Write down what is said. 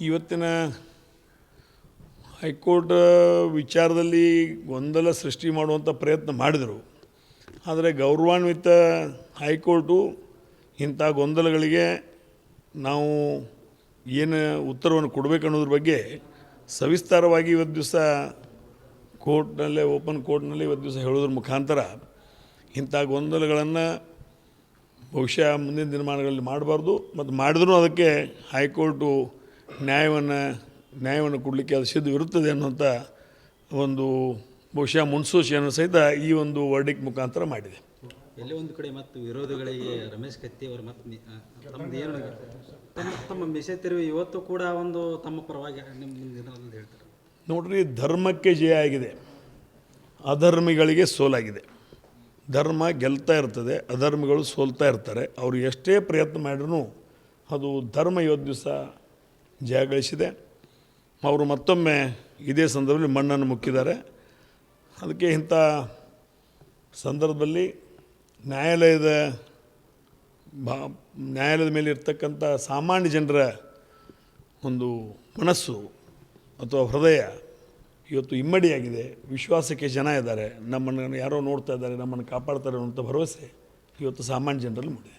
ಇವತ್ತಿನ ಹೈಕೋರ್ಟ್ ವಿಚಾರದಲ್ಲಿ ಗೊಂದಲ ಸೃಷ್ಟಿ ಮಾಡುವಂಥ ಪ್ರಯತ್ನ ಮಾಡಿದರು. ಆದರೆ ಗೌರವಾನ್ವಿತ ಹೈಕೋರ್ಟು ಇಂಥ ಗೊಂದಲಗಳಿಗೆ ನಾವು ಏನು ಉತ್ತರವನ್ನು ಕೊಡಬೇಕು ಅನ್ನೋದ್ರ ಬಗ್ಗೆ ಸವಿಸ್ತಾರವಾಗಿ ಇವತ್ತು ದಿವಸ ಕೋರ್ಟ್ನಲ್ಲೇ, ಓಪನ್ ಕೋರ್ಟ್ನಲ್ಲಿ ಇವತ್ತು ದಿವಸ ಹೇಳೋದ್ರ ಮುಖಾಂತರ ಇಂಥ ಗೊಂದಲಗಳನ್ನು ಬಹುಶಃ ಮುಂದಿನ ದಿನಮಾನಗಳಲ್ಲಿ ಮಾಡಬಾರ್ದು. ಮತ್ತು ಮಾಡಿದ್ರೂ ಅದಕ್ಕೆ ಹೈಕೋರ್ಟು ನ್ಯಾಯವನ್ನು ನ್ಯಾಯವನ್ನು ಕೊಡಲಿಕ್ಕೆ ಅದು ಸಿದ್ಧವಿರುತ್ತದೆ ಅನ್ನುವಂಥ ಒಂದು ಬಹುಶಃ ಮುನ್ಸೂಚನೆಯನ್ನು ಸಹಿತ ಈ ಒಂದು ವರ್ಡಿಕ್ ಮುಖಾಂತರ ಮಾಡಿದೆ. ಎಲ್ಲೇ ಒಂದು ಕಡೆ ಮತ್ತು ವಿರೋಧಿಗಳಿಗೆ ರಮೇಶ್ ಕತ್ತಿ ಅವರು ಮತ್ತು ತಮ್ಮದು ಏನು ತಮ್ಮ ತಮ್ಮ ಮಿಸೆ ತಿರುವಿ ಇವತ್ತು ಕೂಡ ಒಂದು ತಮ್ಮ ಪರವಾಗಿ ನಿಮ್ಮ ಹೇಳ್ತಾರೆ. ನೋಡ್ರಿ ಧರ್ಮಕ್ಕೆ ಜಯ ಆಗಿದೆ. ಅಧರ್ಮಿಗಳಿಗೆ ಸೋಲಾಗಿದೆ. ಧರ್ಮ ಗೆಲ್ತಾ ಇರ್ತದೆ ಅಧರ್ಮಿಗಳು ಸೋಲ್ತಾ ಇರ್ತಾರೆ. ಅವರು ಎಷ್ಟೇ ಪ್ರಯತ್ನ ಮಾಡಿದ್ರೂ ಅದು ಧರ್ಮ ಇವತ್ತು ದಿವಸ ಜಯ ಗಳಿಸಿದೆ. ಅವರು ಮತ್ತೊಮ್ಮೆ ಇದೇ ಸಂದರ್ಭದಲ್ಲಿ ಮಣ್ಣನ್ನು ಮುಕ್ಕಿದ್ದಾರೆ. ಅದಕ್ಕೆ ಇಂಥ ಸಂದರ್ಭದಲ್ಲಿ ನ್ಯಾಯಾಲಯದ ಭಾ, ನ್ಯಾಯಾಲಯದ ಮೇಲೆ ಇರ್ತಕ್ಕಂಥ ಸಾಮಾನ್ಯ ಜನರ ಒಂದು ಮನಸ್ಸು ಅಥವಾ ಹೃದಯ ಇವತ್ತು ಇಮ್ಮಡಿಯಾಗಿದೆ. ವಿಶ್ವಾಸಕ್ಕೆ ಜನ ಇದ್ದಾರೆ. ನಮ್ಮನ್ನು ಯಾರೋ ನೋಡ್ತಾ ಇದ್ದಾರೆ, ನಮ್ಮನ್ನು ಕಾಪಾಡ್ತಾರೆ ಅನ್ನೋಂಥ ಭರವಸೆ ಇವತ್ತು ಸಾಮಾನ್ಯ ಜನರಲ್ಲಿ ಮೂಡಿದೆ.